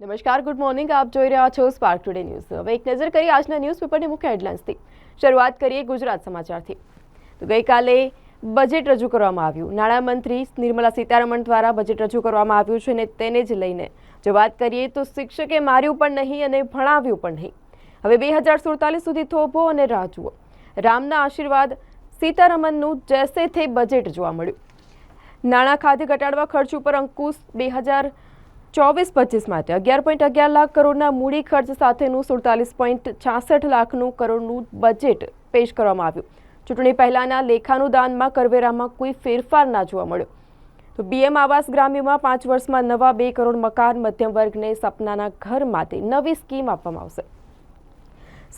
નમસ્કાર, good morning. આપ જોઈ રહ્યા છો સ્પાર્ક ટુડે ન્યૂઝ હવે એક નજર કરીએ આજના ન્યૂઝ પેપરની મુખ્ય હેડલાઇન્સથી. શરૂઆત કરીએ ગુજરાત સમાચારથી. તો ગઈકાલે બજેટ રજૂ કરવામાં આવ્યું. નાણામંત્રી નિર્મલા સીતારમણ દ્વારા બજેટ રજૂ કરવામાં આવ્યું છે અને તેને જ લઈને જો વાત કરીએ તો શિક્ષકે માર્યું પણ નહીં અને ભણાવ્યું પણ નહીં. હવે બે હજાર સુડતાલીસ સુધી થોભો અને રાહ જુઓ. રામના આશીર્વાદ સીતારમણનું જેસે થે બજેટ જોવા મળ્યું. નાણાં ખાતે ઘટાડવા ખર્ચ ઉપર અંકુશ બે હજાર ચોવીસ પચીસ માટે અગિયાર પોઈન્ટ અગિયાર લાખ કરોડના મૂડી ખર્ચ સાથેનું સુડતાલીસ પોઈન્ટ છાસઠ લાખનું કરોડનું બજેટ પેશ કરવામાં આવ્યું. ચૂંટણી પહેલાંના લેખાનુદાનમાં કરવેરામાં કોઈ ફેરફાર ના જોવા મળ્યો. તો બીએમ આવાસ ગ્રામ્યમાં પાંચ વર્ષમાં નવા બે કરોડ મકાન મધ્યમ વર્ગને સપનાના ઘર માટે નવી સ્કીમ આપવામાં આવશે.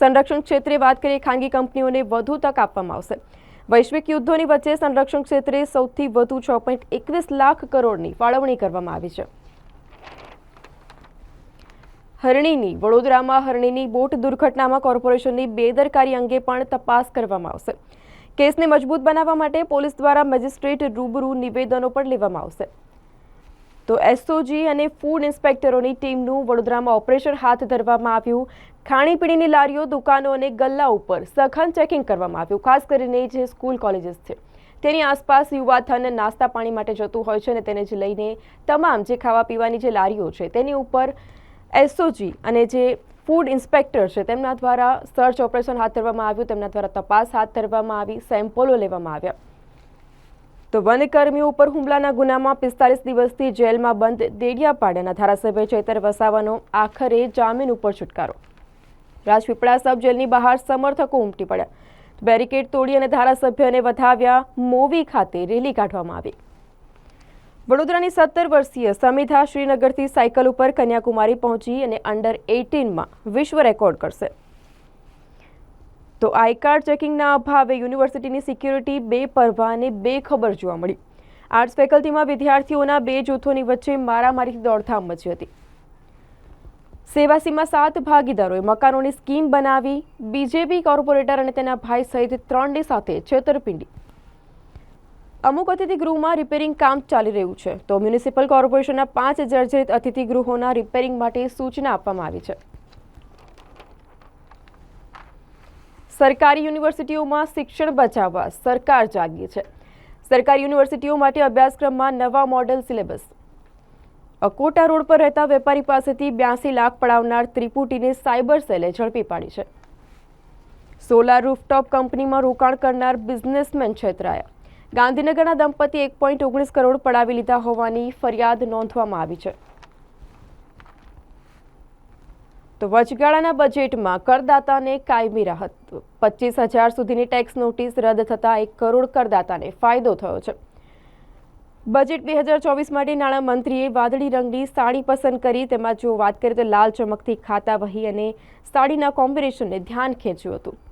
સંરક્ષણ ક્ષેત્રે વાત કરીએ, ખાનગી કંપનીઓને વધુ તક આપવામાં આવશે. વૈશ્વિક યુદ્ધોની વચ્ચે સંરક્ષણ ક્ષેત્રે સૌથી વધુ છ પોઈન્ટ એકવીસ લાખ કરોડની ફાળવણી કરવામાં આવી છે. હરણીની, વડોદરામાં હરણીની બોટ દુર્ઘટનામાં કોર્પોરેશનની બેદરકારી અંગે પણ તપાસ કરવામાં આવશે. કેસને મજબૂત બનાવવા માટે પોલીસ દ્વારા મેજિસ્ટ્રેટ રૂબરૂ નિવેદનો પણ લેવામાં આવશે. તો એસઓજી અને ફૂડ ઇન્સ્પેક્ટરોની ટીમનું વડોદરામાં ઓપરેશન હાથ ધરવામાં આવ્યું. ખાણીપીણીની લારીઓ, દુકાનો અને ગલ્લા ઉપર સઘન ચેકિંગ કરવામાં આવ્યું, ખાસ કરીને જે સ્કૂલ કોલેજીસ છે. તેની આસપાસ યુવાધન નાસ્તા પાણી માટે જતું હોય છે અને તેને જ લઈને તમામ જે ખાવા પીવાની જે લારીઓ છે તેની ઉપર એસઓજી અને જે ફૂડ ઇન્સ્પેક્ટર છે, તેમના દ્વારા સર્ચ ઓપરેશન હાથ ધરવામાં આવ્યું, તેમના દ્વારા તપાસ હાથ ધરવામાં આવી, સેમ્પલો લેવામાં આવ્યા. તો વનકર્મીઓ ઉપર હુમલાના ગુનામાં પિસ્તાલીસ દિવસથી જેલમાં બંધ દેડિયાપાડાના ધારાસભ્ય ચૈતર વસાવાનો આખરે જામીન ઉપર છુટકારો. રાજપીપળા સબ જેલની બહાર સમર્થકો ઉમટી પડ્યા. બેરિકેડ તોડી અને ધારાસભ્યને વધાવ્યા મોવી ખાતે રેલી કાઢવામાં આવી. વડોદરાની સત્તર વર્ષીય સમિધા શ્રીનગરથી સાયકલ ઉપર કન્યાકુમારી પહોંચી અને અંડર એઇટીનમાં વિશ્વ રેકોર્ડ કરશે. તો આઈ કાર્ડ ચેકિંગના અભાવે યુનિવર્સિટીની સિક્યુરિટી બે પરવા અને બે ખબર જોવા મળી. આર્ટ્સ ફેકલ્ટીમાં વિદ્યાર્થીઓના બે જૂથોની વચ્ચે મારામારીથી દોડધામ મચી હતી. સેવાસીમાં સાત ભાગીદારોએ મકાનોની સ્કીમ બનાવી, બીજેપી કોર્પોરેટર અને તેના ભાઈ સહિત ત્રણની સાથે છેતરપિંડી. અમુક અતિથિ ગૃહમાં રિપેરિંગ કામ ચાલી રહ્યું છે. તો મ્યુનિસિપલ કોર્પોરેશનના પાંચ જર્જરિત અતિથિ ગૃહોના રિપેરિંગ માટે સૂચના આપવામાં આવી છે. સરકારી યુનિવર્સિટીઓમાં શિક્ષણ બચાવવા સરકાર જાગી છે. સરકારી યુનિવર્સિટીઓ માટે અભ્યાસક્રમમાં નવા મોડેલ સિલેબસ. અકોટા રોડ પર રહેતા વેપારી પાસેથી બ્યાસી લાખ પડાવનાર ત્રિપુટીને સાયબર સેલે ઝડપી પાડી છે. સોલાર રૂફટોપ કંપનીમાં રોકાણ કરનાર બિઝનેસમેન છેતરાયા. ગાંધીનગરના દંપતી એક પોઈન્ટ ઓગણીસ કરોડ પડાવી લીધા હોવાની ફરિયાદ નોંધવામાં આવી છે. તો વચગાળાના બજેટમાં કરદાતાને કાયમી રાહત. પચીસ હજાર સુધીની ટેક્સ નોટિસ રદ થતાં એક કરોડ કરદાતાને ફાયદો થયો છે. બજેટ બે હજાર ચોવીસ માટે નાણામંત્રીએ વાદળી રંગની સાડી પસંદ કરી. તેમાં જો વાત કરીએ તો લાલ ચમકથી ખાતા વહી અને સાડીના કોમ્બિનેશનને ધ્યાન ખેંચ્યું હતું.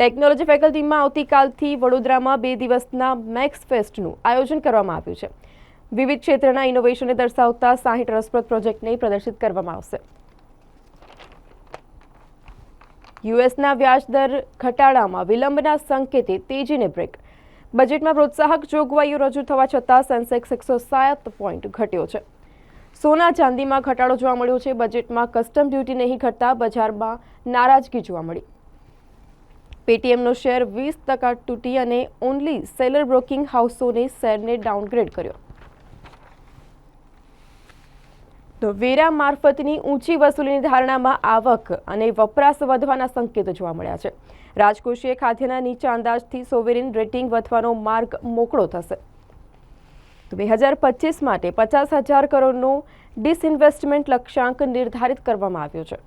ટેકનોલોજી ફેકલ્ટીમાં આવતીકાલથી વડોદરામાં બે દિવસના મેક્સ ફેસ્ટનું આયોજન કરવામાં આવ્યું છે. વિવિધ ક્ષેત્રના ઇનોવેશનને દર્શાવતા સાહીઠ રસપ્રદ પ્રોજેક્ટને પ્રદર્શિત કરવામાં આવશે. યુએસના વ્યાજદર ઘટાડામાં વિલંબના સંકેતે તેજીને બ્રેક બજેટમાં પ્રોત્સાહક જોગવાઈઓ રજૂ થવા છતાં સેન્સેક્સ એકસો સાત પોઈન્ટ ઘટ્યો છે. સોના ચાંદીમાં ઘટાડો જોવા મળ્યો છે. બજેટમાં કસ્ટમ ડ્યુટી નહીં ઘટતા બજારમાં નારાજગી જોવા મળી. પેટીએમનો શેર વીસ ટકા તૂટી અને ઓનલી સેલર બ્રોકિંગ હાઉસોને શેરને ડાઉનગ્રેડ કર્યો. તો વેરા મારફતની ઊંચી વસૂલીની ધારણામાં આવક અને વપરાશ વધવાના સંકેતો જોવા મળ્યા છે. રાજકોષીય ખાદ્યના નીચા અંદાજથી સોવેરિન રેટિંગ વધવાનો માર્ગ મોકળો થશે. તો બે હજાર પચીસ માટે પચાસ હજાર કરોડનું ડિસઇન્વેસ્ટમેન્ટ લક્ષ્યાંક નિર્ધારિત કરવામાં આવ્યો છે.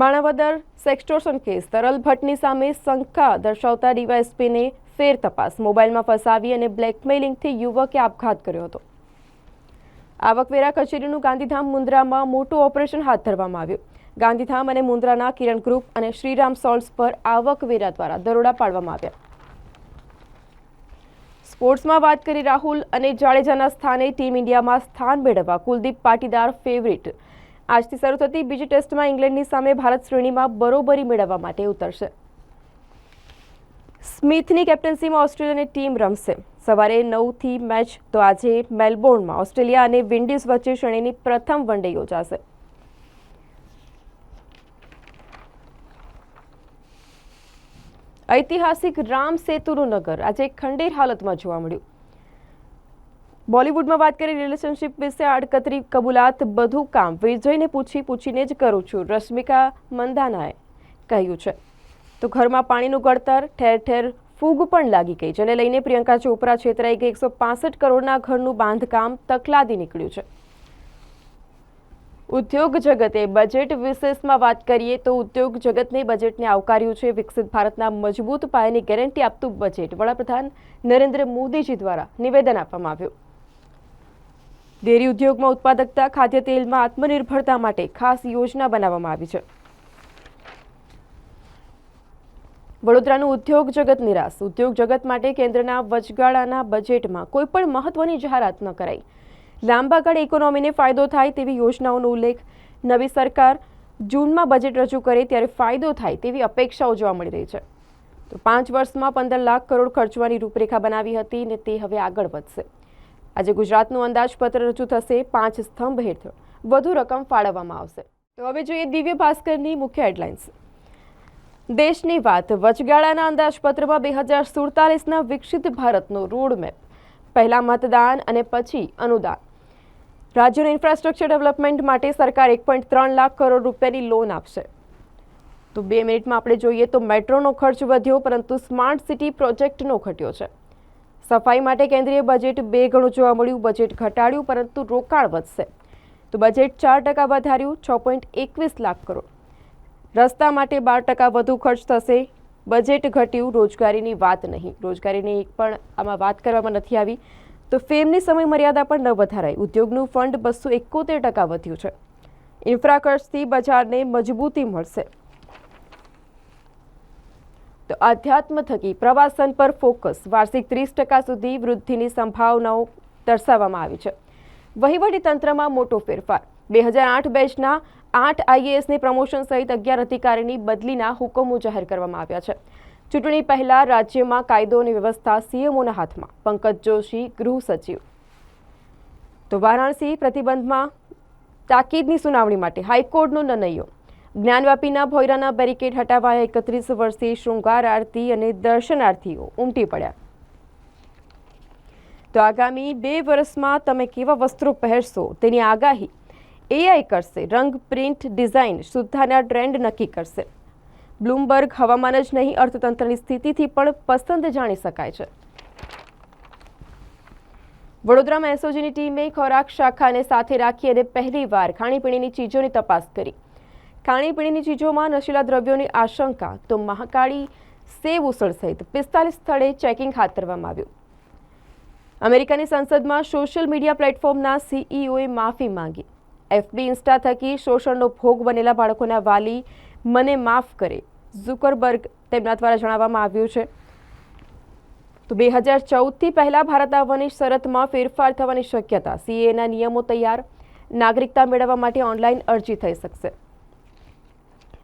માણાવદર સેક્સટોર્શન કેસ તરલ ભટ્ટની સામે શંકા દર્શાવતા ડીવાયએસપીને ફેર તપાસ. મોબાઈલમાં ફસાવી અને બ્લેકમેલિંગથી યુવકે આપઘાત કર્યો હતો. આવકવેરા કચેરીનું ગાંધીધામ મુન્દ્રામાં મોટું ઓપરેશન હાથ ધરવામાં આવ્યું. ગાંધીધામ અને મુન્દ્રાના કિરણ ગ્રુપ અને શ્રીરામ સોલ્ટ્સ પર આવકવેરા દ્વારા દરોડા પાડવામાં આવ્યા. સ્પોર્ટ્સમાં વાત કરી રાહુલ અને જાડેજાના સ્થાને ટીમ ઇન્ડિયામાં સ્થાન મેળવવા કુલદીપ પાટીદાર ફેવરિટ આજથી શરૂ થતી બીજી ટેસ્ટમાં ઇંગ્લેન્ડની સામે ભારત શ્રેણીમાં બરોબરી મેળવવા માટે ઉતરશે. સ્મિથની કેપ્ટન્સીમાં ઓસ્ટ્રેલિયાની ટીમ રમશે. સવારે નવથી મેચ તો આજે મેલબોર્નમાં. ઓસ્ટ્રેલિયા અને વિન્ડીઝ વચ્ચે શ્રેણીની પ્રથમ વનડે યોજાશે. ઐતિહાસિક રામ સેતુનું નગર આજે ખંડેર હાલતમાં જોવા મળ્યું. બોલિવૂડમાં વાત કરી, રિલેશનશિપ વિશે આડકતરી, કબૂલાત, બધું કામ. વિજયને પૂછી પૂછીને જ કરું છું. રશ્મિકા મંદાનાએ કહ્યું છે. તો ઘરમાં પાણીનું ગળતર, ઠેર ઠેર ફૂગ પણ લાગી ગઈ જેને લઈને પ્રિયંકા ચોપરા છેતરાઈ ગઈ. એકસો પાસઠ કરોડના ઘરનું બાંધકામ તકલાદી નીકળ્યું છે. ઉદ્યોગ જગતે બજેટ વિશેષમાં વાત કરીએ તો ઉદ્યોગ જગતને બજેટને આવકાર્યું છે. વિકસિત ભારતના મજબૂત પાયાની ગેરંટી આપતું બજેટ. વડાપ્રધાન નરેન્દ્ર મોદીજી દ્વારા નિવેદન આપવામાં આવ્યું. ડેરી ઉદ્યોગમાં ઉત્પાદકતા, ખાદ્ય તેલમાં આત્મનિર્ભરતા માટે ખાસ યોજના બનાવવામાં આવી છે. વડોદરાનું ઉદ્યોગ જગત નિરાશ. ઉદ્યોગ જગત માટે કેન્દ્રના વચગાળાના બજેટમાં કોઈ પણ મહત્વની જાહેરાત ન કરાઈ. લાંબા ગાળે ઇકોનોમીને ફાયદો થાય તેવી યોજનાઓનો ઉલ્લેખ નવી સરકાર જૂનમાં બજેટ રજૂ કરે ત્યારે ફાયદો થાય તેવી અપેક્ષાઓ જોવા મળી રહી છે. તો પાંચ વર્ષમાં પંદર લાખ કરોડ ખર્ચવાની રૂપરેખા બનાવી હતી ને તે હવે આગળ વધશે. આજે ગુજરાતનું અંદાજપત્ર રજૂ થશે, પાંચ સ્તંભ હેઠળ. વધુ રકમ ફાળવવામાં આવશે. તો હવે જોઈએ દિવ્ય ભાસ્કરની મુખ્ય હેડલાઇન્સ. દેશની વાત, વચગાળાના અંદાજપત્રમાં બે હજાર સુડતાલીસના વિકસિત ભારતનો રોડમેપ પહેલા મતદાન અને પછી અનુદાન. રાજ્યનું ઇન્ફ્રાસ્ટ્રક્ચર ડેવલપમેન્ટ માટે સરકાર એક પોઈન્ટ ત્રણ લાખ કરોડ રૂપિયાની લોન આપશે. તો બે મિનિટમાં આપણે જોઈએ તો મેટ્રોનો ખર્ચ વધ્યો, પરંતુ સ્માર્ટ સિટી પ્રોજેક્ટનો ઘટ્યો છે. સફાઈ માટે કેન્દ્રીય બજેટ બે ગણું જોવા મળ્યું. બજેટ ઘટાડ્યું, પરંતુ રોકાણ વધશે. તો બજેટ ચાર ટકા વધાર્યું, છ પોઈન્ટ એકવીસ લાખ કરોડ. રસ્તા માટે બાર ટકા વધુ ખર્ચ થશે. બજેટ ઘટ્યું, રોજગારીની વાત નહીં. રોજગારીની એક પણ આમાં વાત કરવામાં નથી આવી. તો ફેમની સમય મર્યાદા પણ ન વધારાઈ ઉદ્યોગનું ફંડ બસો એકોતેર ટકા વધ્યું છે. ઇન્ફ્રા બજારને મજબૂતી મળશે. તો આધ્યાત્મ થકી પ્રવાસન પર ફોકસ. વાર્ષિક ત્રીસ ટકા સુધી વૃદ્ધિની સંભાવનાઓ દર્શાવવામાં આવી છે. વહીવટી તંત્રમાં મોટો ફેરફાર. બે હજાર આઠ બેચના આઠ આઈએએસની પ્રમોશન સહિત અગિયાર અધિકારીની બદલીના હુકમો જાહેર કરવામાં આવ્યા છે. ચૂંટણી પહેલા રાજ્યમાં કાયદો અને વ્યવસ્થા સીએમઓના હાથમાં. પંકજ જોશી, ગૃહ સચિવ. તો વારાણસી પ્રતિબંધમાં તાકીદની સુનાવણી માટે હાઈકોર્ટનો નિર્ણયો જ્ઞાનવ્યાપીના ભોયરાના બેરિકેડ હટાવાયા એકત્રીસ વર્ષથી શૃંગાર આરતી અને દર્શનાર્થીઓ ઉમટી પડ્યા. તો આગામી બે વર્ષમાં તમે કેવા વસ્ત્રો પહેરશો તેની આગાહી એઆઈ કરશે, રંગ, પ્રિન્ટ, ડિઝાઇન સુધારના ટ્રેન્ડ નક્કી કરશે. બ્લૂમબર્ગ હવામાન જ નહીં, અર્થતંત્રની સ્થિતિથી પણ પસંદ જાણી શકાય છે. વડોદરામાં એસઓજીની ટીમે ખોરાક શાખાને સાથે રાખી અને પહેલીવાર ખાણીપીણીની ચીજોની તપાસ કરી. ખાણીપીણીની ચીજોમાં નશીલા દ્રવ્યોની આશંકા, તો મહાકાળી સેવ ઉસળ સહિત પિસ્તાલીસ સ્થળે ચેકિંગ હાથ ધરવામાં આવ્યું. અમેરિકાની સંસદમાં સોશિયલ મીડિયા પ્લેટફોર્મના સીઈઓએ માફી માંગી. એફબી ઇન્સ્ટા થકી શોષણનો ભોગ બનેલા બાળકોના વાલી મને માફ કરે, ઝુકરબર્ગ તેમના દ્વારા જણાવવામાં આવ્યું છે. તો બે હજાર ચૌદથી પહેલાં ભારત આવવાની શરતમાં ફેરફાર થવાની શક્યતા સીએના નિયમો તૈયાર, નાગરિકતા મેળવવા માટે ઓનલાઈન અરજી થઈ શકશે.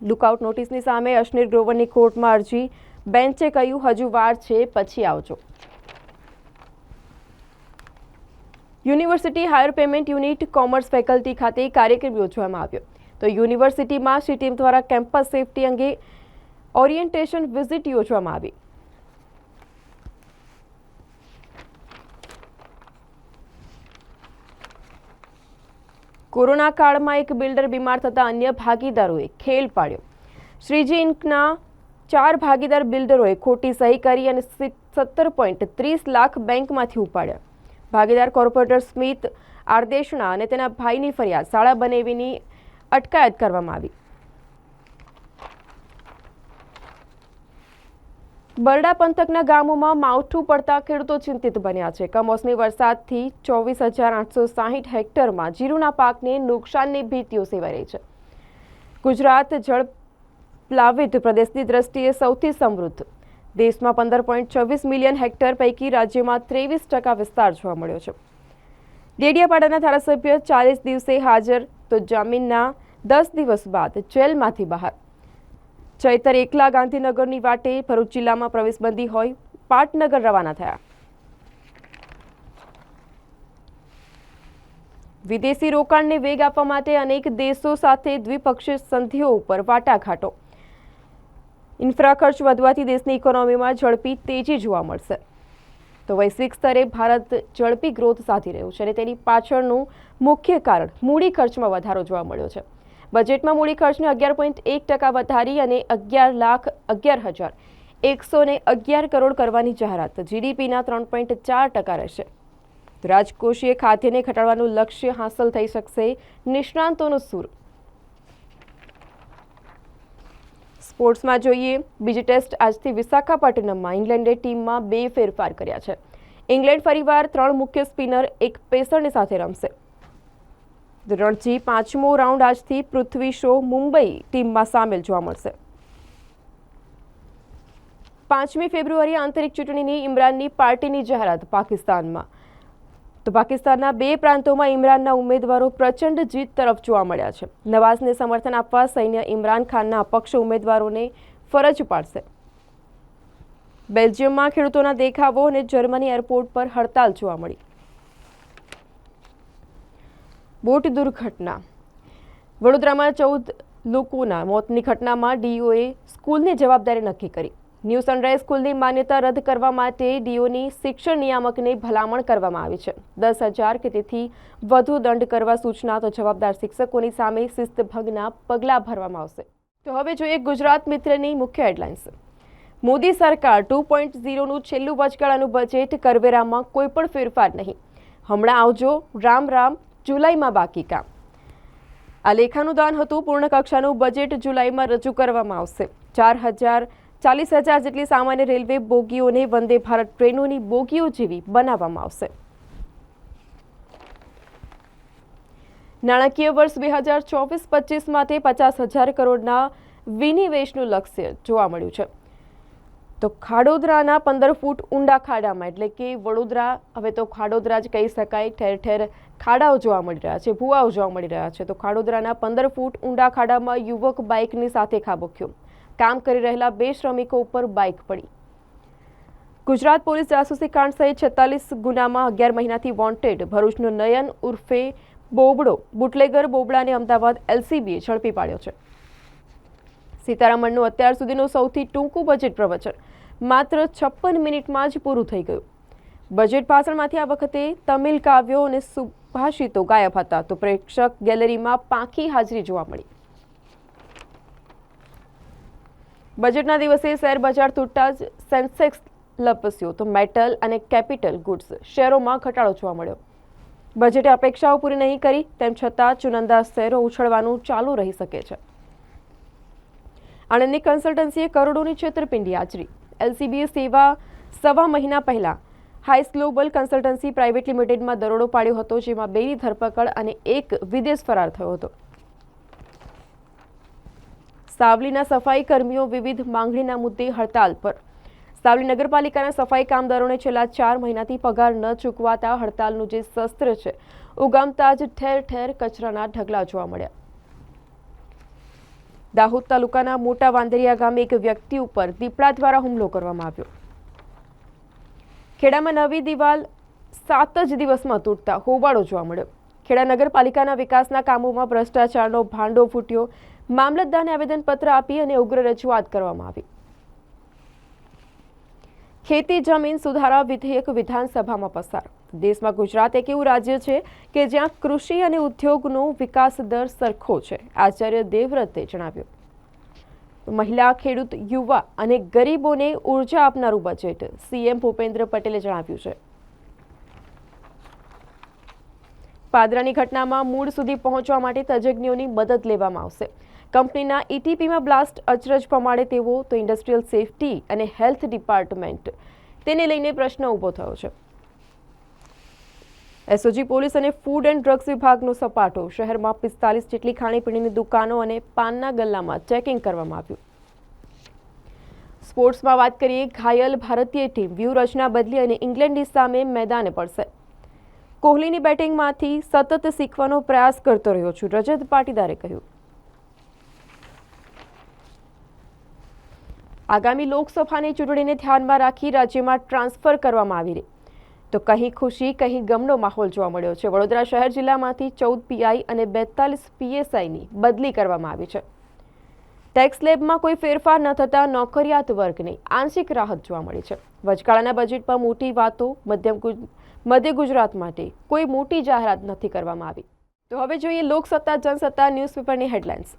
લુકઆઉટ નોટિસની સામે અશ્નિર ગ્રોવરની કોર્ટમાં અરજી. બેન્ચે કહ્યું, હજુ વાર છે, પછી આવજો. University higher payment unit commerce faculty ખાતે કાર્યક્રમ યોજવામાં આવ્યો. તો યુનિવર્સિટીમાં સી ટીમ દ્વારા કેમ્પસ સેફટી અંગે ઓરિએન્ટેશન વિઝિટ યોજવામાં આવી. કોરોના કાળમાં એક બિલ્ડર બીમાર થતા અન્ય ભાગીદારોએ ખેલ પાડ્યો. શ્રીજી ઇન્કના ચાર ભાગીદાર બિલ્ડરોએ ખોટી સહી કરી અને સત્તર પોઈન્ટ ત્રીસ લાખ બેંકમાંથી ઉપાડ્યા. ભાગીદાર કોર્પોરેટર સ્મિત આરદેશણા અને તેના ભાઈની ફરિયાદ શાળા બનેવીની અટકાયત કરવામાં આવી. બરડા પંથકના ગામોમાં માવઠું પડતા ખેડૂતો ચિંતિત બન્યા છે. કમોસમી વરસાદથી ચોવીસ હજાર આઠસો સાહીઠ હેક્ટરમાં જીરુના પાકને નુકસાનની ભીતિઓ સેવાઈ છે. ગુજરાત જળ પ્લાવિત પ્રદેશની દ્રષ્ટિએ સૌથી સમૃદ્ધ. દેશમાં પંદર પોઈન્ટ છવ્વીસ મિલિયન હેક્ટર પૈકી રાજ્યમાં ત્રેવીસ ટકા વિસ્તાર જોવા મળ્યો છે. ડેડિયાપાડાના ધારાસભ્ય ચાલીસ દિવસે હાજર, તો જામીનના દસ દિવસ બાદ જેલમાંથી બહાર. ચૈતર એકલા ગાંધીનગરની વાટે ભરૂચ જિલ્લામાં પ્રવેશબંધી હોય, પાટનગર રવાના થયા. વિદેશી રોકાણને વેગ આપવા માટે અનેક દેશો સાથે દ્વિપક્ષીય સંધિઓ ઉપર વાટાઘાટો. ઇન્ફ્રા ખર્ચ વધવાથી દેશની ઇકોનોમીમાં ઝડપી તેજી જોવા મળશે. તો વૈશ્વિક સ્તરે ભારત ઝડપી ગ્રોથ સાધી રહ્યું છે અને તેની પાછળનું મુખ્ય કારણ મૂડી ખર્ચમાં વધારો જોવા મળ્યો છે. બજેટમાં મૂડી ખર્ચને અગિયાર પોઈન્ટ એક ટકા વધારી અને અગિયાર લાખ અગિયાર હજાર એકસો ને અગિયાર કરોડ કરવાની જાહેરાત. જીડીપીના ત્રણ પોઈન્ટ ચાર ટકા રહેશે. રાજકોષીય ખાદ્યને ઘટાડવાનું લક્ષ્ય હાંસલ થઈ શકશે નિષ્ણાંતોનો સૂર. સ્પોર્ટ્સમાં જોઈએ, બીજી ટેસ્ટ આજથી વિશાખાપટ્ટનમમાં. ઇંગ્લેન્ડે ટીમમાં બે ફેરફાર કર્યા છે. ઇંગ્લેન્ડ ફરીવાર ત્રણ મુખ્ય સ્પિનર એક પેસરની સાથે રમશે. રણજી પાંચમો રાઉન્ડ આજથી પૃથ્વી શો મુંબઈ ટીમમાં સામેલ જોવા મળશે. પાંચમી ફેબ્રુઆરીએ આંતરિક ચૂંટણીની ઇમરાનની પાર્ટીની જાહેરાત પાકિસ્તાનમાં. તો પાકિસ્તાનના બે પ્રાંતોમાં ઇમરાનના ઉમેદવારો પ્રચંડ જીત તરફ જોવા મળ્યા છે. નવાઝને સમર્થન આપવા સૈન્ય ઇમરાન ખાનના અપક્ષ ઉમેદવારોને ફરજ પાડશે. બેલ્જિયમમાં ખેડૂતોના દેખાવો અને જર્મની એરપોર્ટ પર હડતાલ જોવા મળી. બોટ દુર્ઘટના. વડોદરામાં ચૌદ લોકોના મોતની ઘટનામાં ડીઓએ સ્કૂલની જવાબદારી નક્કી કરી. ન્યૂ સનરાઈઝ સ્કૂલની માન્યતા રદ કરવા માટે ડીઓની શિક્ષણ નિયામકને ભલામણ કરવામાં આવી છે. દસ હજાર કે તેથી વધુ દંડ કરવા સૂચના તો જવાબદાર શિક્ષકોની સામે શિસ્તભંગના પગલાં ભરવામાં આવશે. તો હવે જોઈએ ગુજરાત મિત્રની મુખ્ય હેડલાઇન્સ. મોદી સરકાર ટુ પોઈન્ટ ઝીરોનું છેલ્લું વચગાળાનું બજેટ કરવેરામાં કોઈ પણ ફેરફાર નહીં. હમણાં આવજો. રામ રામ. જુલાઈમાં બાકી કામ. આ લેખાનું દાન હતું પૂર્ણ કક્ષાનું બજેટ જુલાઈમાં રજૂ કરવામાં આવશે. ચાર હજાર ચાલીસ હજાર જેટલી સામાન્ય રેલવે બોગીઓને વંદે ભારત ટ્રેનોની બોગીઓ જેવી બનાવવામાં આવશે. નાણાકીય વર્ષ બે હજાર ચોવીસ પચીસ માટે પચાસ હજાર કરોડના વિનિવેશનું લક્ષ્ય જોવા મળ્યું છે. તો ખાડોદરાના પંદર ફૂટ ઊંડા ખાડામાં, એટલે કે વડોદરા, હવે તો ખાડોદરા જ કહી શકાય, ઠેર ઠેર ખાડાઓ જોવા મળી રહ્યા છે, ભૂવાઓ જોવા મળી રહ્યા છે. તો ખાડોદરાના પંદર ફૂટ ઊંડા ખાડામાં યુવક બાઇકની સાથે ખાબક્યો કામ કરી રહેલા બે શ્રમિકો ઉપર બાઇક પડી. ગુજરાત પોલીસ જાસૂસી કાંડ સહિત છેતાલીસ ગુનામાં અગિયાર મહિનાથી વોન્ટેડ ભરૂચનો નયન ઉર્ફે બોબડો, બુટલેગર બોબડાને અમદાવાદ એલસીબીએ ઝડપી પાડ્યો છે. સીતારામનનું અત્યાર સુધીનું સૌથી ટૂંકું બજેટ પ્રવચન માત્ર છપ્પન મિનિટમાં જ પૂરું થઈ ગયું. બજેટ ભાષણમાંથી આ વખતે તમિલ કાવ્યો અને સુભાષિતો ગાયબ હતા તો પ્રેક્ષક ગેલેરીમાં પાંખી હાજરી જોવા મળી. બજેટના દિવસે શેર બજાર તૂટતા જ સેન્સેક્સ લપસ્યો તો મેટલ અને કેપિટલ ગુડ્સ શેરોમાં ઘટાડો જોવા મળ્યો. બજેટે અપેક્ષાઓ પૂરી નહીં કરી, તેમ છતાં ચુનંદા શેરો ઉછળવાનું ચાલુ રહી શકે છે. આણંદની કન્સલ્ટન્સીએ કરોડોની છેતરપિંડી આચરી. એલસીબીએ સેવા સવા મહિના પહેલા હાઈસ ગ્લોબલ કન્સલ્ટન્સી પ્રાઇવેટ લિમિટેડમાં દરોડો પાડ્યો હતો, જેમાં બેની ધરપકડ અને એક વિદેશ ફરાર થયો હતો. સાવલીના સફાઈ કર્મીઓ વિવિધ માંગણીના મુદ્દે હડતાલ પર. સાવલી નગરપાલિકાના સફાઈ કામદારોને છેલ્લા ચાર મહિનાથી પગાર ન ચૂકવાતા હડતાલનું જે શસ્ત્ર છે, ઉગામતા જ ઠેર ઠેર કચરાના ઢગલા જોવા મળ્યા. દાહોદ તાલુકાના મોટા વાંદરિયા ગામે એક વ્યક્તિ ઉપર દીપડા દ્વારા હુમલો કરવામાં આવ્યો. ખેડામાં નવી દિવાલ સાત જ દિવસમાં તૂટતા હોબાળો જોવા મળ્યો. ખેડા નગરપાલિકાના વિકાસના કામોમાં ભ્રષ્ટાચારનો ભાંડો ફૂટ્યો. મામલતદારને આવેદનપત્ર આપી અને ઉગ્ર રજૂઆત કરવામાં આવી. ખેતી જમીન સુધારા વિધેયક વિધાનસભામાં પસાર. દેશમાં ગુજરાત એક એવું રાજ્ય છે કે જ્યાં કૃષિ અને ઉદ્યોગનો વિકાસ દર સરખો છે, આચાર્ય દેવવ્રતે જણાવ્યું. મહિલા, ખેડૂત, યુવા અને ગરીબોને ઊર્જા આપનારું બજેટ, સીએમ ભૂપેન્દ્ર પટેલે જણાવ્યું છે. પાદરાની ઘટનામાં મૂળ સુધી પહોંચવા માટે તજજ્ઞોની મદદ લેવામાં આવશે. કંપનીના ઇટીપીમાં બ્લાસ્ટ અચરજ પ્રમાણે તેવો તો industrial safety and health department તેને લઈને પ્રશ્ન ઊભો થયો છે. એસઓજી પોલીસ અને ફૂડ એન્ડ ડ્રગ્સ વિભાગનો સપાટો શહેરમાં પિસ્તાલીસ જેટલી ખાણીપીણીની દુકાનો અને પાનના ગલ્લામાં ચેકિંગ કરવામાં આવ્યું. સ્પોર્ટ્સમાં વાત કરીએ, ઘાયલ ભારતીય ટીમ વ્યૂહરચના બદલી અને ઇંગ્લેન્ડની સામે મેદાને પડશે. કોહલીની બેટિંગમાંથી સતત શીખવાનો પ્રયાસ કરતો રહ્યો છું, રજત પાટીદારે કહ્યું. આગામી લોકસભાની ચૂંટણીને ધ્યાનમાં રાખી રાજ્યમાં ટ્રાન્સફર કરવામાં આવી રહી. તો કહી ખુશી, કહી ગમનો માહોલ જોવા મળ્યો છે. વડોદરા શહેર જિલ્લામાંથી ચૌદ પીઆઈ અને બેતાલીસ પીએસઆઈની બદલી કરવામાં આવી છે. ટેક્સ લેબમાં કોઈ ફેરફાર ન થતાં નોકરિયાત વર્ગને આંશિક રાહત જોવા મળી છે. વચગાળાના બજેટમાં મોટી વાતો મધ્યમ મધ્ય ગુજરાત માટે કોઈ મોટી જાહેરાત નથી કરવામાં આવી. તો હવે જોઈએ લોકસત્તા, જનસત્તા ન્યૂઝપેપરની હેડલાઇન્સ.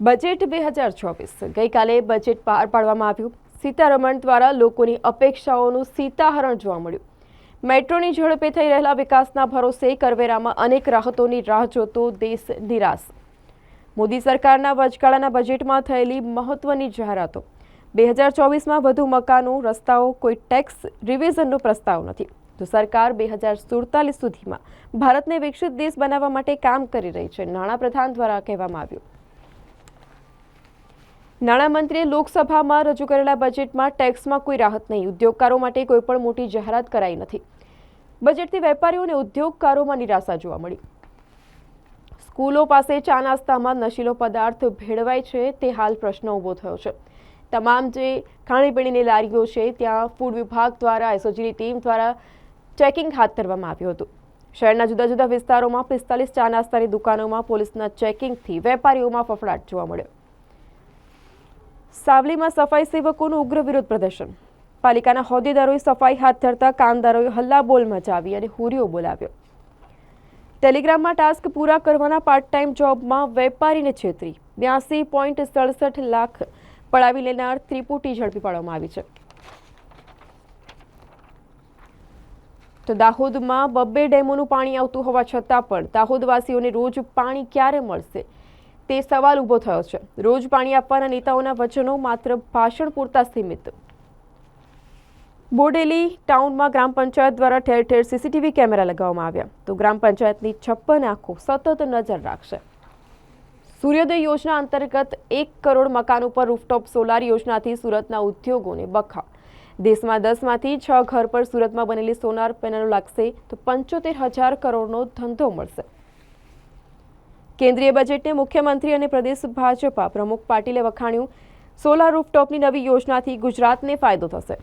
બજેટ બે હજાર ચોવીસ. ગઈકાલે બજેટ બહાર પાડવામાં આવ્યું. સીતારમણ દ્વારા લોકોની અપેક્ષાઓનું સીતાહરણ જોવા મળ્યું. મેટ્રોની ઝડપે થઈ રહેલા વિકાસના ભરોસે કરવેરામાં અનેક રાહતોની રાહ જોતો દેશ નિરાશ. મોદી સરકારના વચગાળાના બજેટમાં થયેલી મહત્વની જાહેરાતો. બે હજાર ચોવીસમાં વધુ મકાનો, રસ્તાઓ, કોઈ ટેક્સ રિવિઝનનો પ્રસ્તાવ નથી. તો સરકાર બે હજાર સુડતાલીસ સુધીમાં ભારતને વિકસિત દેશ બનાવવા માટે કામ કરી રહી છે નાણાપ્રધાન દ્વારા કહેવામાં આવ્યું. નાણામંત્રીએ લોકસભામાં રજૂ કરેલા બજેટમાં ટેક્સમાં કોઈ રાહત નહીં. ઉદ્યોગકારો માટે કોઈ પણ મોટી જાહેરાત કરાઈ નથી. બજેટથી વેપારીઓ અને ઉદ્યોગકારોમાં નિરાશા જોવા મળી. સ્કૂલો પાસે ચા નાસ્તામાં નશીલો પદાર્થ ભેળવાય છે તે હાલ પ્રશ્ન ઊભો થયો છે. તમામ જે ખાણીપીણીની લારીઓ છે, ત્યાં ફૂડ વિભાગ દ્વારા, એસઓજીની ટીમ દ્વારા ચેકિંગ હાથ ધરવામાં આવ્યું હતું. શહેરના જુદા જુદા વિસ્તારોમાં પિસ્તાલીસ ચા નાસ્તાની દુકાનોમાં પોલીસના ચેકિંગથી વેપારીઓમાં ફફડાટ જોવા મળ્યો. સાવલીમાં સફાઈ સેવકોનું ઉગ્ર વિરોધ પ્રદર્શન. પાલિકાના હોદ્દેદારોએ સફાઈ હાથ ધરતા કામદારોએ હલ્લાબોલ મચાવી અને હુરીઓ બોલાવ્યો. ટેલિગ્રામમાં ટાસ્ક પૂરા કરવાના પાર્ટ ટાઈમ જોબમાં વેપારીને છેતરી. બ્યાસી પોઈન્ટ સડસઠ લાખ પડાવી લેનાર ત્રિપુટી ઝડપી પાડવામાં આવી છે. તો દાહોદમાં બબ્બે ડેમોનું પાણી આવતું હોવા છતાં પણ દાહોદવાસીઓને રોજ પાણી ક્યારે મળશે? તે સવાલ ઊભો થયો છે. રોજ પાણી આપવાના નેતાઓના વચનો માત્ર ભાષણ પૂરતા સીમિત. બોડેલી ટાઉનમાં ગ્રામ પંચાયત દ્વારા ઠેર ઠેર સીસીટીવી કેમેરા લગાવવામાં આવ્યા. તો ગ્રામ પંચાયતની છપ્પન આંખો સતત નજર રાખશે. સૂર્યોદય યોજના અંતર્ગત એક કરોડ મકાન ઉપર રૂફટોપ સોલાર યોજનાથી સુરતના ઉદ્યોગોને બખા દેશમાં દસમાંથી છ ઘર પર સુરતમાં બનેલી સોલાર પેનલો લાગશે તો પંચોતેર હજાર કરોડનો ધંધો મળશે. કેન્દ્રીય બજેટને મુખ્યમંત્રી અને પ્રદેશ ભાજપા પ્રમુખ પાટીલે વખાણ્યું, સોલાર રૂફટોપની નવી યોજનાથી ગુજરાતને ફાયદો થશે.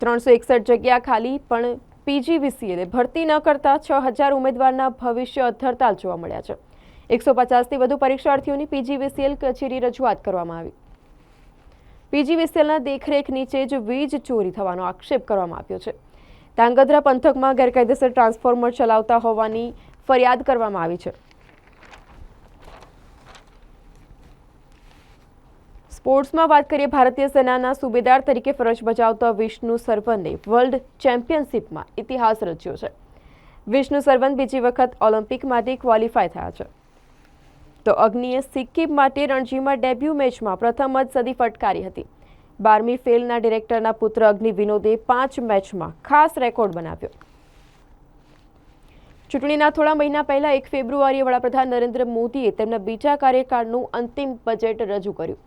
ત્રણસો એકસઠ જગ્યા ખાલી, પણ પીજીવીસીએલે ભરતી ન કરતા છ હજાર ઉમેદવારના ભવિષ્ય અધરતાલ જોવા મળ્યા છે. એકસો પચાસથી વધુ પરીક્ષાર્થીઓની પીજીવીસીએલ કચેરી રજૂઆત કરવામાં આવી. પીજીવીસીએલના દેખરેખ નીચે જ વીજ ચોરી થવાનો આક્ષેપ કરવામાં આવ્યો છે. ધાંગધ્રા પંથકમાં ગેરકાયદેસર ટ્રાન્સફોર્મર ચલાવતા હોવાની ફરિયાદ કરવામાં આવી છે. સ્પોર્ટ્સમાં વાત કરીએ ભારતીય સેનાના સુબેદાર તરીકે ફરજ બજાવતા વિષ્ણુ સરવને વર્લ્ડ ચેમ્પિયનશિપમાં ઇતિહાસ રચ્યો છે. વિષ્ણુ સરવન બીજી વખત ઓલિમ્પિક માટે ક્વોલિફાય થયા છે. તો અગ્નિએ સિક્કિમ માટે રણજીમાં ડેબ્યુ મેચમાં પ્રથમ જ સદી ફટકારી હતી. બારમી ફેલના ડિરેક્ટરના પુત્ર અગ્નિ વિનોદે પાંચ મેચમાં ખાસ રેકોર્ડ બનાવ્યો. ચૂંટણીના થોડા મહિના પહેલા એક ફેબ્રુઆરીએ વડાપ્રધાન નરેન્દ્ર મોદીએ તેમના બીજા કાર્યકાળનું અંતિમ બજેટ રજૂ કર્યું.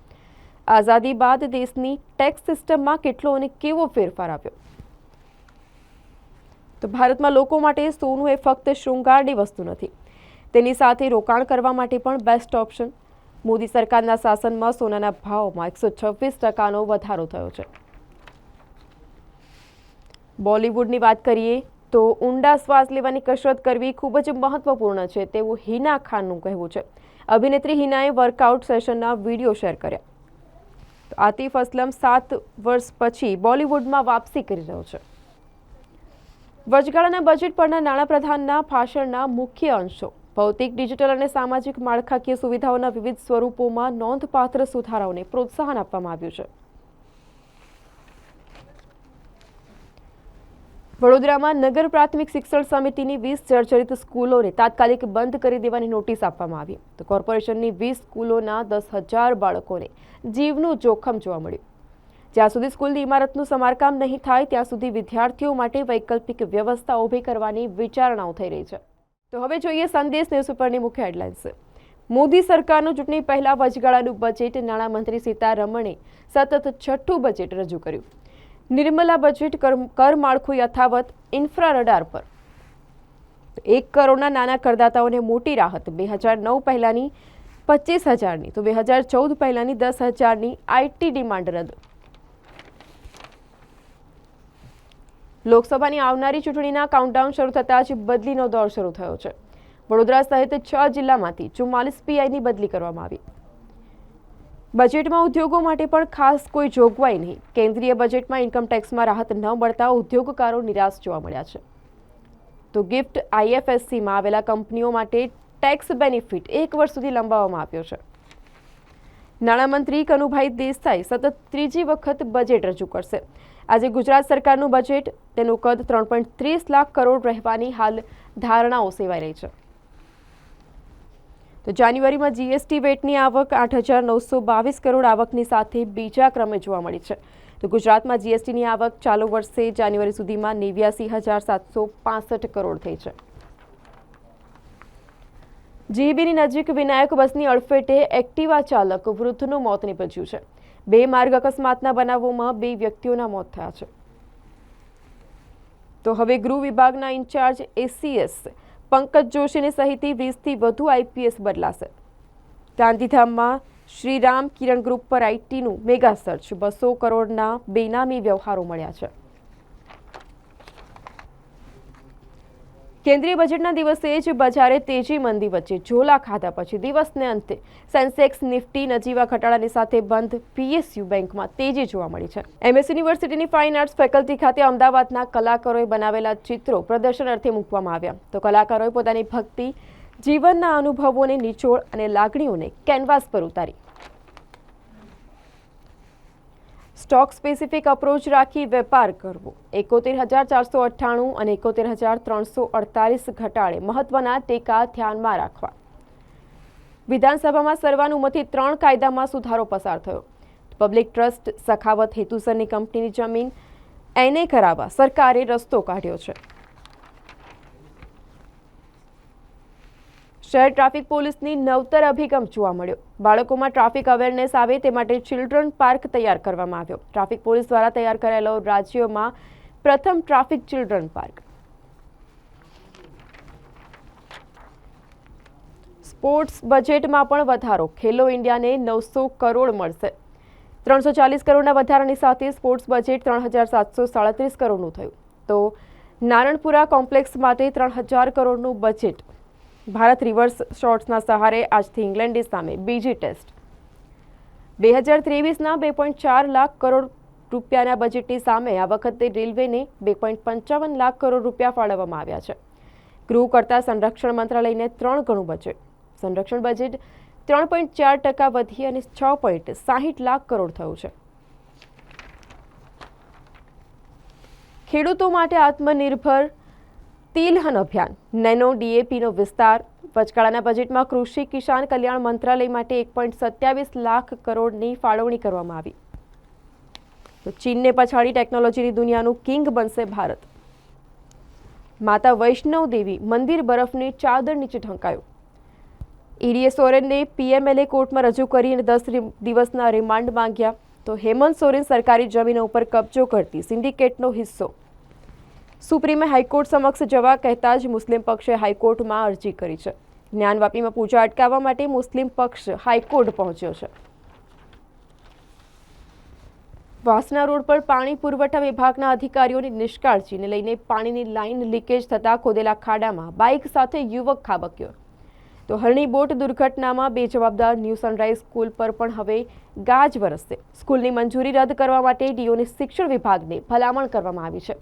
આઝાદી બાદ દેશની ટેક્સ સિસ્ટમમાં કેટલો અને કેવો ફેરફાર આવ્યો? તો ભારતમાં લોકો માટે સોનું એ ફક્ત શૃંગારની વસ્તુ નથી. તેની સાથે રોકાણ કરવા માટે પણ બેસ્ટ ઓપ્શન મોદી સરકારના શાસનમાં સોનાના ભાવમાં એકસો છવ્વીસ ટકાનો વધારો થયો છે. બોલિવૂડની વાત કરીએ તો ઊંડા શ્વાસ લેવાની કસરત કરવી ખૂબ જ મહત્વપૂર્ણ છે તેવું હિના ખાનનું કહેવું છે. અભિનેત્રી હિનાએ વર્કઆઉટ સેશનના વીડિયો શેર કર્યા. આતિફ અસલમ સાત વર્ષ પછી બોલિવૂડમાં વાપસી કરી રહ્યો છે. વચગાળાના બજેટ પરના નાણાપ્રધાનના ભાષણના મુખ્ય અંશો ભૌતિક, ડિજિટલ અને સામાજિક માળખાકીય સુવિધાઓના વિવિધ સ્વરૂપોમાં નોંધપાત્ર સુધારાઓને પ્રોત્સાહન આપવામાં આવ્યું છે. વડોદરામાં નગર પ્રાથમિક શિક્ષણ સમિતિની વીસ જર્જરિત સ્કૂલોને તાત્કાલિક બંધ કરી દેવાની નોટિસ આપવામાં આવી. તો કોર્પોરેશનની વીસ સ્કૂલોના દસ હજાર બાળકોને જીવનું જોખમ જોવા મળ્યું. જ્યાં સુધી સ્કૂલની ઇમારતનું સમારકામ નહીં થાય, ત્યાં સુધી વિદ્યાર્થીઓ માટે વૈકલ્પિક વ્યવસ્થા ઊભી કરવાની વિચારણાઓ થઈ રહી છે. તો હવે જોઈએ સંદેશ ન્યૂઝપેપરની મુખ્ય હેડલાઇન્સ. મોદી સરકારનું ચૂંટણી પહેલા વચગાળાનું બજેટ નાણામંત્રી સીતારમણે સતત છઠ્ઠું બજેટ રજૂ કર્યું. નિર્મલા બજેટ કર માળખું યથાવત ઇન્ફ્રા રડાર પર. એક કરોડના નાના કરદાતાઓને મોટી રાહત, બે હજાર નવ પહેલાંની પચીસ હજારની, તો બે હજાર ચૌદ પહેલાંની દસ હજારની આઈટી ડિમાન્ડ રદ. લોકસભાની આવનારી ચૂંટણીના કાઉન્ટડાઉન શરૂ થતાં જ બદલીનો દોર શરૂ થયો છે. વડોદરા સહિત છ જિલ્લામાંથી ચુમ્માલીસ પીઆઈની બદલી કરવામાં આવી. બજેટમાં ઉદ્યોગો માટે પણ ખાસ કોઈ જોગવાઈ નહીં. કેન્દ્રીય બજેટમાં ઇન્કમ ટેક્સમાં રાહત ન મળતા ઉદ્યોગકારો નિરાશ જોવા મળ્યા છે. તો ગિફ્ટ આઈએફએસસીમાં આવેલા કંપનીઓ માટે ટેક્સ બેનિફિટ એક વર્ષ સુધી લંબાવવામાં આવ્યો છે. નાણામંત્રી કનુભાઈ દેસાઈ સતત ત્રીજી વખત બજેટ રજૂ કરશે. આજે ગુજરાત સરકારનું બજેટ તેનું કદ ત્રણ પોઈન્ટ ત્રીસ લાખ કરોડ રહેવાની હાલ ધારણાઓ સેવાઈ રહી છે. તો જાન્યુઆરીમાં જીએસટી વેટની આવક આઠ હજાર નવસો બાવીસ કરોડ આવકની સાથે બીજા ક્રમે જોવા મળી છે. તો ગુજરાતમાં જીએસટીની આવક ચાલુ વર્ષે જાન્યુઆરી સુધીમાં નેવ્યાસી હજાર સાતસો પાસઠ કરોડ થઈ છે. જીબીની નજીક વિનાયક બસની અડફેટે એક્ટિવા ચાલક વૃદ્ધનું મોત નીપજ્યું છે. બે માર્ગ અકસ્માતના બનાવોમાં બે વ્યક્તિઓના મોત થયા છે. તો હવે ગૃહ વિભાગના ઇન્ચાર્જ એસીએસ પંકજ જોશીની સહિત વીસથી વધુ આઈપીએસ બદલાશે. ગાંધીધામમાં શ્રીરામ કિરણ ગ્રુપ પર આઈટીનું મેગા સર્ચ બસો કરોડના બેનામી વ્યવહારો મળ્યા છે. કેન્દ્રીય બજેટના દિવસે જ બજારે તેજી મંદી વચ્ચે ઝોલા ખાધા પછી દિવસને અંતે સેન્સેક્સ, નિફ્ટી, નજીવા ઘટાડાની સાથે બંધ પીએસયુ બેંકમાં તેજી જોવા મળી છે. એમએસ યુનિવર્સિટીની ફાઇન આર્ટ્સ ફેકલ્ટી ખાતે અમદાવાદના કલાકારોએ બનાવેલા ચિત્રો પ્રદર્શન અર્થે મૂકવામાં આવ્યા. તો કલાકારોએ પોતાની ભક્તિ, જીવનના અનુભવોને નિચોડ અને લાગણીઓને કેનવાસ પર ઉતારી. સ્ટોક સ્પેસિફિક અપ્રોચ રાખી વેપાર કરવો. એકોતેર હજાર ચારસો અઠ્ઠાણું અને એકોતેર હજાર ત્રણસો અડતાલીસ ઘટાડે મહત્વના ટેકા ધ્યાનમાં રાખવા. વિધાનસભામાં સર્વાનુમતિ ત્રણ કાયદામાં સુધારો પસાર થયો. પબ્લિક ટ્રસ્ટ, સખાવત હેતુસરની કંપનીની જમીન, એને કરાવવા સરકારે રસ્તો કાઢ્યો છે. શહેર ટ્રાફિક પોલીસની નવતર અભિગમ જોવા મળ્યો. બાળકોમાં ટ્રાફિક અવેરનેસ આવે તે માટે ચિલ્ડ્રન પાર્ક તૈયાર કરવામાં આવ્યો. ટ્રાફિક પોલીસ દ્વારા તૈયાર કરાયેલો રાજ્યમાં પ્રથમ ટ્રાફિક ચિલ્ડ્રન પાર્ક. સ્પોર્ટ્સ બજેટમાં પણ વધારો. ખેલો ઇન્ડિયાને નવસો કરોડ મળશે. ત્રણસો ચાલીસ કરોડના વધારાની સાથે સ્પોર્ટ્સ બજેટ ત્રણ હજાર સાતસો સાડત્રીસ કરોડનું થયું. તો નારણપુરા કોમ્પ્લેક્સ માટે ત્રણ હજાર કરોડનું બજેટ ભારત રિવર્સ શોર્ટ્સના સહારે આજથી ઇંગ્લેન્ડની સામે બીજી ટેસ્ટ બે હજાર ત્રેવીસના બે પોઈન્ટ ચાર લાખ કરોડ રૂપિયાના બજેટની સામે આ વખતે રેલવેને બે પોઈન્ટ પંચાવન લાખ કરોડ રૂપિયા ફાળવવામાં આવ્યા છે. ગૃહ કરતાં સંરક્ષણ મંત્રાલયને ત્રણ ગણું બજેટ સંરક્ષણ બજેટ ત્રણ પોઈન્ટ ચાર ટકા વધી અને છ પોઈન્ટ સાહીઠ લાખ કરોડ થયું છે. ખેડૂતો માટે આત્મનિર્ભર તિલહન અભિયાન. નેનો ડીએપીનો વિસ્તાર. વચગાળાના બજેટમાં કૃષિ કિસાન કલ્યાણ મંત્રાલય માટે એક પોઈન્ટ સત્યાવીસ લાખ કરોડની ફાળવણી કરવામાં આવી. તો ચીનને પછાડી ટેકનોલોજીની દુનિયાનું કિંગ બનશે ભારત. માતા વૈષ્ણવ દેવી મંદિર બરફની ચાદર નીચે ઢંકાયું. ઈડીએ સોરેનને પીએમએલએ કોર્ટમાં રજૂ કરીને દસ દિવસના રિમાન્ડ માંગ્યા. તો હેમંત સોરેન સરકારી જમીનો ઉપર કબજો કરતી સિન્ડિકેટનો હિસ્સો. સુપ્રીમે હાઈકોર્ટ સમક્ષ જવા કહેતા જ મુસ્લિમ પક્ષે હાઈકોર્ટમાં અરજી કરી છે. જ્ઞાનવાપીમાં પૂજા અટકાવવા માટે મુસ્લિમ પક્ષ હાઈકોર્ટ પહોંચ્યો છે. વાસના રોડ પર પાણી પુરવઠા વિભાગના અધિકારીઓની નિષ્કાળજીને લઈને પાણીની લાઇન લીકેજ થતાં ખોદેલા ખાડામાં બાઇક સાથે યુવક ખાબક્યો. તો હરણી બોટ દુર્ઘટનામાં બેજવાબદાર ન્યૂ સનરાઇઝ સ્કૂલ પર પણ હવે ગાજ વરસશે. સ્કૂલની મંજૂરી રદ કરવા માટે ડીઓની શિક્ષણ વિભાગને ભલામણ કરવામાં આવી છે.